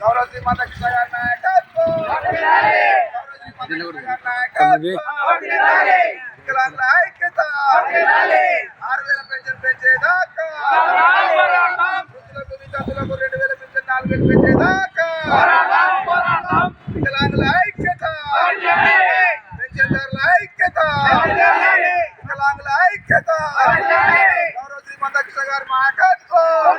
గౌరవ శ్రీమాత కృష్ణ కృష్ణ గారి నాయకత్వం ఐక్యత ఆరు వేల పెన్షన్ పెంచేదాకా. వృద్ధులకు రెండు వేల పెన్షన్ నాలుగు వేలు పెంచేదాకా వికలాంగుల ఐక్యత పెన్షన్దారుల ఐక్యత వికలాంగుల ఐక్యత గౌరవ శ్రీమంత కృష్ణ కృష్ణ గారి నాయకత్వం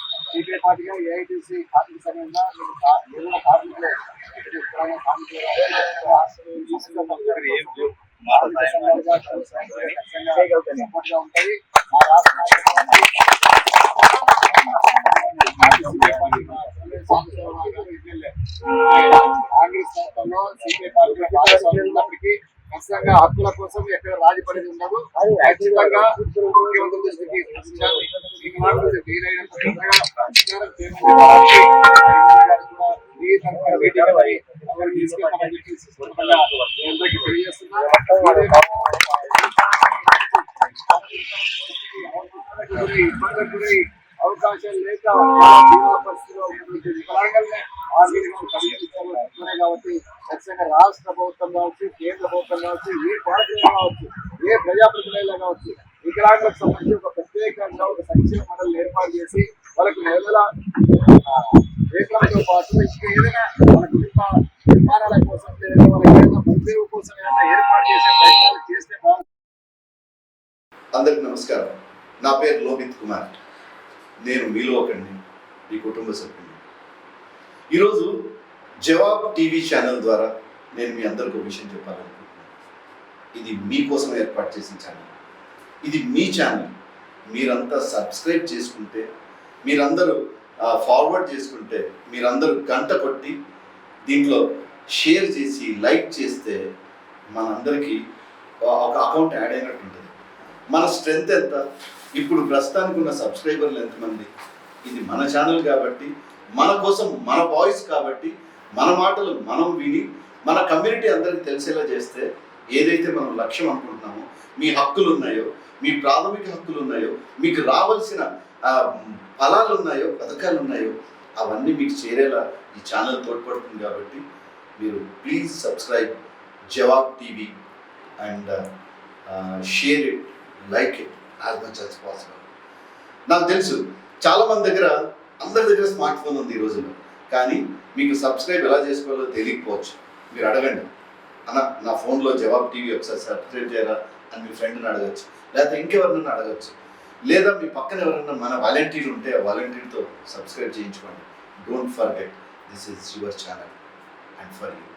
పార్టీగా ఏఐటీసీ కార్మిక సమయంలో ఎరువుల కార్మికులు ఉంటాయి మా రాష్ట్ర కాంగ్రెస్ ప్రభుత్వంలో సిపిఐ పార్టీ భాగస్వామ్యం ఉన్నప్పటికీ ఖచ్చితంగా హక్కుల కోసం ఎక్కడ రాజీ పడేది ఉండదు ఖచ్చితంగా ముఖ్యమంత్రి దృష్టికి. ఈ మార్పులు వీలైనంత తొందరగా పరిష్కారం చేయమని వారికి ఎమ్మెల్యే గారు కూడా ఈ తరఫున మీటింగ్ మరి అందరికీ తీసుకెళ్తామని చెప్పి ఈ సందర్భంగా మీ అందరికీ తెలియజేస్తున్నా. గురై, ఇబ్బందులకు గురై, అవకాశం లేక తీవ్ర పరిస్థితిలో ఉన్నటువంటి వికలాంగుల్ని ఆర్థికంగా పరిగణించాలనుకున్నాయి కాబట్టి ఖచ్చితంగా రాష్ట్ర ప్రభుత్వం కావచ్చు కేంద్ర ప్రభుత్వం కావచ్చు ఏ పార్టీలు కావచ్చు ఏ ప్రజాప్రతినిధులు కావచ్చు వికలాంగులకు సంబంధించి ఒక ప్రత్యేకంగా ఒక సంక్షేమ మండలి ఏర్పాటు చేసి వాళ్ళకు నెలల వేతనంతో పాటు ఇంకా ఏదైనా మన కుటుంబ నిర్మాణాల కోసం లేదా వాళ్ళకి ఏదైనా పరిచయం కోసం ఏదైనా ఏర్పాటు చేసే ప్రయత్నాలు చేస్తే అందరికి నమస్కారం. నా పేరు లోహిత్ కుమార్. నేను మీలో ఒకడిని మీ కుటుంబ సభ్యుని ఈరోజు జవాబ్ టీవీ ఛానల్ ద్వారా నేను మీ అందరికి ఒక విషయం చెప్పాలనుకుంటున్నాను. ఇది మీకోసం ఏర్పాటు చేసిన ఛానల్. ఇది మీ ఛానల్ మీరంతా సబ్స్క్రైబ్ చేసుకుంటే మీరందరూ ఫార్వర్డ్ చేసుకుంటే మీరందరూ గంట కొట్టి దీంట్లో షేర్ చేసి లైక్ చేస్తే మనందరికీ ఒక అకౌంట్ యాడ్ అయినట్టు ఉంటుంది. మన స్ట్రెంగ్త్ ఎంత? ఇప్పుడు ప్రస్తుతానికి ఉన్న సబ్స్క్రైబర్లు ఎంతమంది? ఇది మన ఛానల్ కాబట్టి మన కోసం మన వాయిస్ కాబట్టి మన మాటలు మనం విని మన కమ్యూనిటీ అందరికి తెలిసేలా చేస్తే ఏదైతే మనం లక్ష్యం అనుకుంటున్నామో మీ హక్కులు ఉన్నాయో మీ ప్రాథమిక హక్కులు ఉన్నాయో మీకు రావాల్సిన ఫలాలు ఉన్నాయో పథకాలు ఉన్నాయో అవన్నీ మీకు చేరేలా ఈ ఛానల్ తోడ్పడుతుంది కాబట్టి మీరు please subscribe Jawab TV and share it like it as much as possible. నాకు తెలుసు చాలామంది దగ్గర అందరి దగ్గర స్మార్ట్ ఫోన్ ఉంది ఈ రోజుల్లో కానీ మీకు సబ్స్క్రైబ్ ఎలా చేసుకోవాలో తెలియకపోవచ్చు. మీరు అడగండి. అన్న నా ఫోన్లో జవాబ్ టీవీ ఒకసారి సబ్స్క్రైబ్ చేయరా? అని మీ ఫ్రెండ్ని అడగచ్చు. లేకపోతే ఇంకెవరినైనా అడగచ్చు. లేదా మీ పక్కన ఎవరైనా మన వాలంటీర్ ఉంటే వాలంటీర్తో సబ్స్క్రైబ్ చేయించుకోండి. Don't forget this is your channel and for you